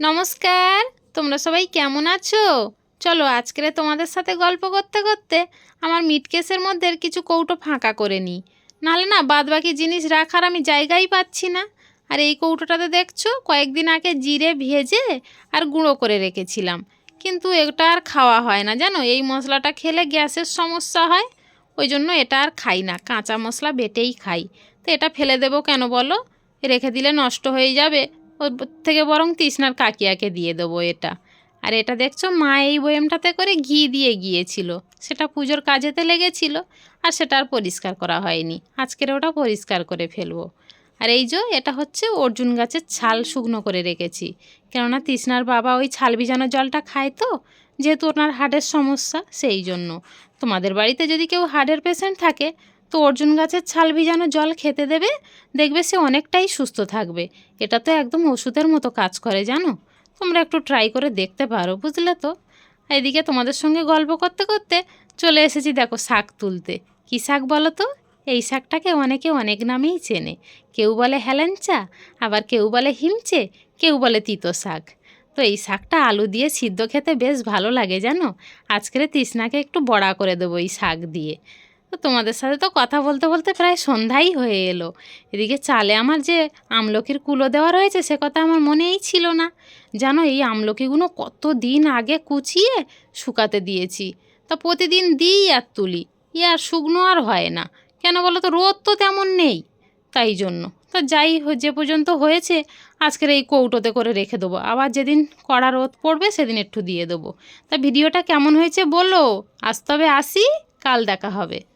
নমস্কার, তোমরা সবাই কেমন আছো? চলো আজকের তোমাদের সাথে গল্প করতে করতে আমার মিট কেসের মধ্যে কিছু কৌটো ফাঁকা করে নিই। নাহলে না বাদ বাকি জিনিস রাখার আমি জায়গাই পাচ্ছি না। আর এই কৌটোটাতে দেখছ, কয়েকদিন আগে জিরে ভেজে আর গুঁড়ো করে রেখেছিলাম। কিন্তু এটা আর খাওয়া হয় না, জানো? এই মশলাটা খেলে গ্যাসের সমস্যা হয়, ওই জন্য এটা আর খাই না। কাঁচা মশলা বেটেই খাই। তো এটা ফেলে দেবো কেন বলো? রেখে দিলে নষ্ট হয়ে যাবে। ওর থেকে বরং তৃষ্ণার কাকিয়াকে দিয়ে দেবো এটা। আর এটা দেখছ, মা এই বয়ামটাতে করে ঘি দিয়ে গিয়েছিল। সেটা পুজোর কাজেতে লেগেছিল আর সেটা আর পরিষ্কার করা হয়নি। আজকের ওটা পরিষ্কার করে ফেলব। আর এই যে, এটা হচ্ছে অর্জুন গাছের ছাল শুকনো করে রেখেছি। কেননা তৃষ্ণার বাবা ওই ছাল ভিজানো জলটা খায় তো, যেহেতু ওনার হার্টের সমস্যা, সেই জন্য। তোমাদের বাড়িতে যদি কেউ হার্টের পেশেন্ট থাকে তো অর্জুন গাছের ছাল ভিজানো জল খেতে দেবে, দেখবে সে অনেকটাই সুস্থ থাকবে। এটা তো একদম ওষুধের মতো কাজ করে, জানো? তোমরা একটু ট্রাই করে দেখতে পারো, বুঝলে তো? এদিকে তোমাদের সঙ্গে গল্প করতে করতে চলে এসেছি দেখো শাক তুলতে। কী শাক বলো তো? এই শাকটাকে অনেকে অনেক নামেই চেনে। কেউ বলে হেলেঞ্চা, আবার কেউ বলে হিমচে, কেউ বলে তিতো শাক। তো এই শাকটা আলু দিয়ে সিদ্ধ খেতে বেশ ভালো লাগে, জানো? আজকের তৃষ্ণাকে একটু বড়া করে দেবো এই শাক দিয়ে। তো তোমাদের সাথে তো কথা বলতে বলতে প্রায় সন্ধ্যাই হয়ে এলো। এদিকে চালে আমার যে আমলকির কুলো দেওয়া রয়েছে, সে কথা আমার মনেই ছিল না। জানো, এই আমলকিগুলো কত দিন আগে কুচিয়ে শুকাতে দিয়েছি। তা প্রতিদিন দিই আর তুলি ই আর শুকনো আর হয় না। কেন বলো তো, রোদ তো তেমন নেই। তাই জন্য। তা যাই যে পর্যন্ত হয়েছে, আজকের এই কৌটোতে করে রেখে দেবো। আবার যেদিন কড়া রোদ পড়বে, সেদিন একটু দিয়ে দেবো। তা ভিডিওটা কেমন হয়েছে বলো? আজ তবে আসি, কাল দেখা হবে।